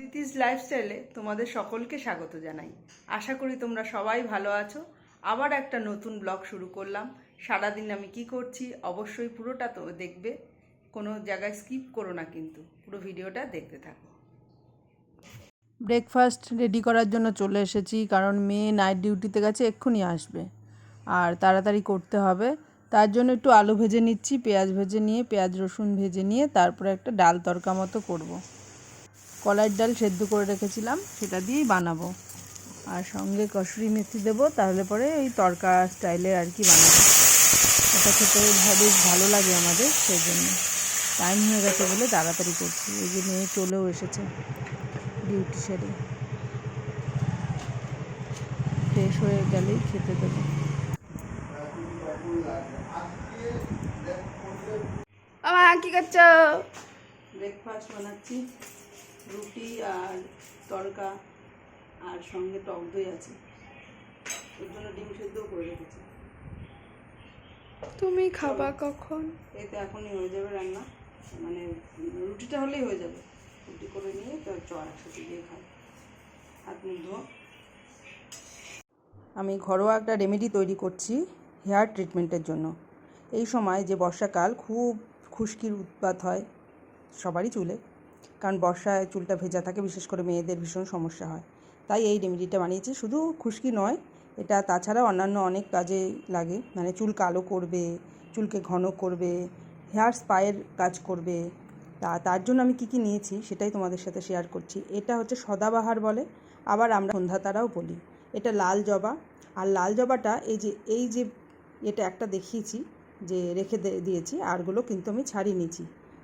দিতিস লাইফস্টাইলে তোমাদের সকলকে স্বাগত জানাই। আশা করি তোমরা সবাই ভালো আছো। আবার একটা নতুন ব্লগ শুরু করলাম। সারাদিন আমি কি করছি অবশ্যই পুরোটা তো দেখবে। কোনো জায়গায় স্কিপ করো না কিন্তু, পুরো ভিডিওটা দেখতে থাকো। ব্রেকফাস্ট রেডি করার জন্য চলে এসেছি, কারণ মেয়ে নাইট ডিউটিতে গেছে, এক্ষুনি আসবে। আর তাড়াতাড়ি করতে হবে। তার জন্য একটু আলু ভেজে নিচ্ছি, পেঁয়াজ ভেজে নিয়ে, পেঁয়াজ রসুন ভেজে নিয়ে, তারপরে একটা ডাল তরকা মতো করব। কলাইয়ের ডাল সেদ্ধ করে রেখেছিলাম, সেটা দিয়েই বানাবো। আর সঙ্গে কসুরি মেথি দেবো, তাহলে পরে ওই তরকা স্টাইলে আর কি বানাবো। এটা খেতে বেশ ভালো লাগে আমাদের সেই জন্য টাইম হয়ে গেছে বলে তাড়াতাড়ি করছি, এই যে মেয়ে চলেও এসেছে ডিউটি সেরে। ফ্রেশ হয়ে গেলেই খেতে দেবো। আমা কি করছ? ব্রেকফাস্ট বানাচ্ছি। রুটি আর তড়কা আর সঙ্গে টক দই আছে। ওর জন্য ডিম সেদ্ধও করে রেখেছি। তুমি খাবা কখন? এই তো এখনই হয়ে যাবে রান্না। মানে রুটিটা হলেই হয়ে যাবে। রুটি করে নিয়ে তো চ একসাথে দিয়ে খাই। হাত মুখ আমি ঘরোয়া একটা রেমেডি তৈরি করছি হেয়ার ট্রিটমেন্টের জন্য। এই সময় যে বর্ষাকাল খুব খুশকির উৎপাত হয় সবারই চুলে। কারণ বর্ষায় চুলটা ভেজা থাকে, বিশেষ করে মেয়েদের ভীষণ সমস্যা হয়। তাই এই রেমেডিটা বানিয়েছি। শুধু খুশকি নয়, এটা তাছাড়া অন্যান্য অনেক কাজে লাগে। মানে চুল কালো করবে, চুলকে ঘন করবে হেয়ার স্পায়ের কাজ করবে। তা, তার জন্য আমি কি কি নিয়েছি সেটাই তোমাদের সাথে শেয়ার করছি। এটা হচ্ছে সদাবাহার বলে, আবার আমরা সন্ধ্যাতারাও বলি। এটা লাল জবা। আর লাল জবাটা এই যে এই যে এটা একটা দেখিয়েছি, যে রেখে দিয়েছি আরগুলো কিন্তু আমি ছাড়িয়ে নিয়েছি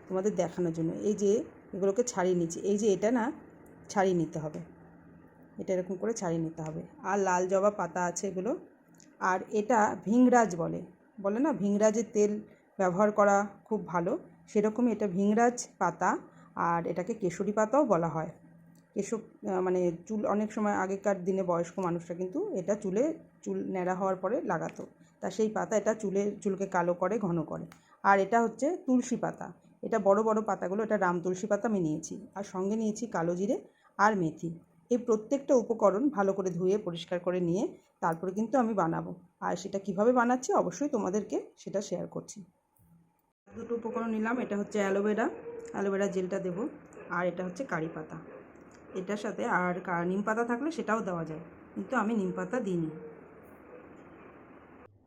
তোমাদের দেখানোর জন্য। এই যে এগুলোকে ছাড়িয়ে নিচ্ছি। এই যে এটা না, ছাড়িয়ে নিতে হবে। এটা এরকম করে ছাড়িয়ে নিতে হবে। আর লাল জবা পাতা আছে এগুলো। আর এটা ভিংরাজ বলে। বলে না, ভিংরাজের তেল ব্যবহার করা খুব ভালো। সেরকমই এটা ভিংরাজ পাতা আর এটাকে কেশরী পাতাও বলা হয়। কেশব মানে চুল অনেক সময় আগেকার দিনে বয়স্ক মানুষরা কিন্তু এটা চুলে চুল ন্যাড়া হওয়ার পরে লাগাতো। তা সেই পাতা এটা চুলে, চুলকে কালো করে, ঘন করে। আর এটা হচ্ছে তুলসী পাতা। এটা বড় বড় পাতাগুলো, এটা রাম তুলসী পাতা আমি নিয়েছি। আর সঙ্গে নিয়েছি কালো জিরে আর মেথি। এই প্রত্যেকটা উপকরণ ভালো করে ধুয়ে, পরিষ্কার করে নিয়ে তারপরে কিন্তু আমি বানাবো। আর সেটা কীভাবে বানাচ্ছি অবশ্যই তোমাদেরকে সেটা শেয়ার করছি। দুটো উপকরণ নিলাম, এটা হচ্ছে অ্যালোভেরা। অ্যালোভেরা জেলটা দেবো। আর এটা হচ্ছে কারি পাতা। এটার সাথে আর নিম পাতা থাকলে সেটাও দেওয়া যায়। কিন্তু আমি নিম পাতা দিইনি।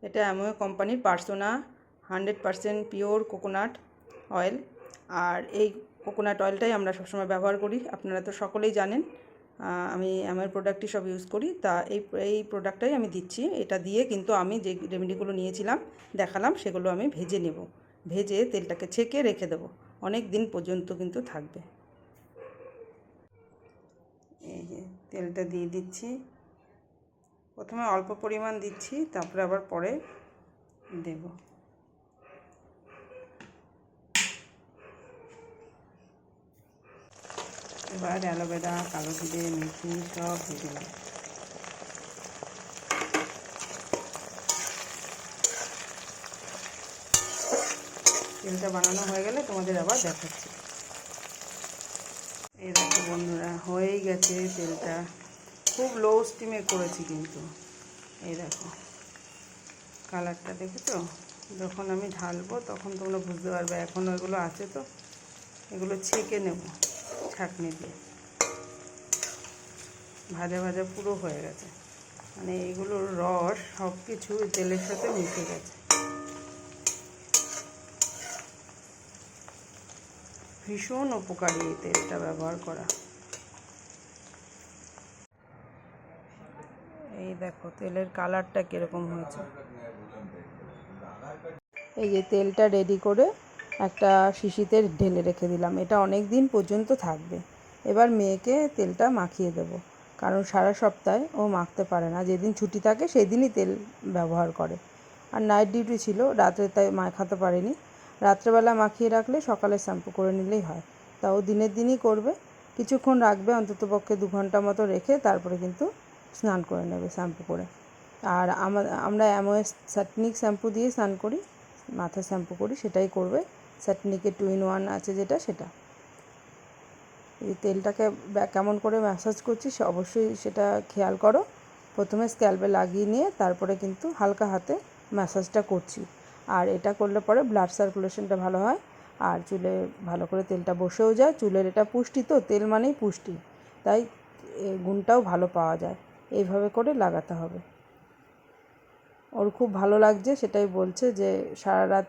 এটা অ্যামোয়ে কোম্পানির persona hundred percent pure coconut oil আর এই কোকোনাট অয়েলটাই আমরা সবসময় ব্যবহার করি। আপনারা তো সকলেই জানেন আমি আমার প্রোডাক্টই সব ইউজ করি। তা এই এই প্রোডাক্টটাই আমি দিচ্ছি। এটা দিয়ে কিন্তু আমি যে রেমেডিগুলো নিয়েছিলাম, দেখালাম, সেগুলো আমি ভেজে নেব। ভেজে তেলটাকে ছেঁকে রেখে দেবো। অনেক দিন পর্যন্ত কিন্তু থাকবে। এই যে তেলটা দিয়ে দিচ্ছি। প্রথমে অল্প পরিমাণ দিচ্ছি, তারপরে আবার পরে দেব। এবার অ্যালোভেরা, কালো জিরে মেথি সব ভেজে দিলাম তেলটা বানানো হয়ে গেলে তোমাদের আবার দেখাচ্ছি। এই দেখো বন্ধুরা, হয়েই গেছে তেলটা। খুব লো স্টিমে করেছি কিন্তু। এই দেখো, কালারটা দেখেছ? যখন আমি ঢালবো তখন তোমরা বুঝতে পারবে, এখন ওইগুলো আছে তো, এগুলো ছেঁকে নেব। ছাঁকনি দিয়ে। ভাজা ভাজা পুরো হয়ে গেছে। মানে এগুলোর রস সব কিছু তেলের সাথে মিশে গেছে। ভীষণ উপকারী এই তেলটা ব্যবহার করা। এই দেখো তেলের কালারটা কীরকম হয়েছে। এই যে তেলটা রেডি করে একটা শিশিতে ঢেলে রেখে দিলাম। এটা অনেক দিন পর্যন্ত থাকবে। এবার মেয়েকে তেলটা মাখিয়ে দেবো। কারণ সারা সপ্তাহে ও মাখতে পারে না। যেদিন ছুটি থাকে সেই দিনই তেল ব্যবহার করে। আর নাইট ডিউটি ছিল। রাত্রে তাই মাখাতে পারেনি। রাত্রেবেলা মাখিয়ে রাখলে সকালে শ্যাম্পু করে নিলেই হয়। তাও দিনের দিনই করবে। কিছুক্ষণ রাখবে অন্ততপক্ষে দু ঘণ্টা মতো রেখে তারপরে কিন্তু স্নান করে নেবে শ্যাম্পু করে। আর আমা- আমরা অ্যামোয়েস স্যাটনিক শ্যাম্পু দিয়ে স্নান করি। মাথা শ্যাম্পু করি, সেটাই করবে। স্যাটনিকের টু ইন ওয়ান আছে যেটা, সেটা। এই তেলটাকে কেমন করে ম্যাসাজ করছি সে অবশ্যই সেটা খেয়াল করো। প্রথমে স্ক্যাল্পে লাগিয়ে নিয়ে তারপরে কিন্তু হালকা হাতে ম্যাসাজটা করছি। আর এটা করলে পরে ব্লাড সার্কুলেশনটা ভালো হয়। আর চুলে ভালো করে তেলটা বসেও যায়। চুলের এটা পুষ্টি তো, তেল মানেই পুষ্টি। তাই গুণটাও ভালো পাওয়া যায়। এইভাবে করে লাগাতে হবে। ওর খুব ভালো লাগছে, সেটাই বলছে যে সারা রাত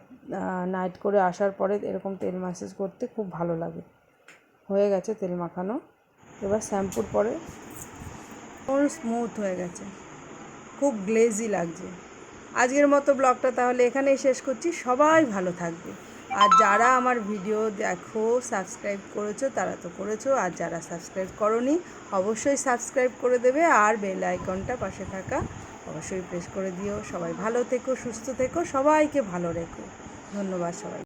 নাইট করে আসার পরে এরকম তেল ম্যাসাজ করতে খুব ভালো লাগে। হয়ে গেছে তেল মাখানো। এবার শ্যাম্পুর পরে ওর স্মুথ হয়ে গেছে। খুব গ্লেজি লাগছে। আজকের মতো ব্লগটা তাহলে এখানেই শেষ করছি। সবাই ভালো থাকবে। আর যারা আমার ভিডিও দেখো সাবস্ক্রাইব করেছ, তারা তো করেছ। আর যারা সাবস্ক্রাইব করনি, অবশ্যই সাবস্ক্রাইব করে দেবে। আর বেল আইকনটা পাশে থাকা। অবশ্যই প্রেস করে দিও। সবাই ভালো থেকো সুস্থ থেকো সবাইকে ভালো রেখো। ধন্যবাদ সবাই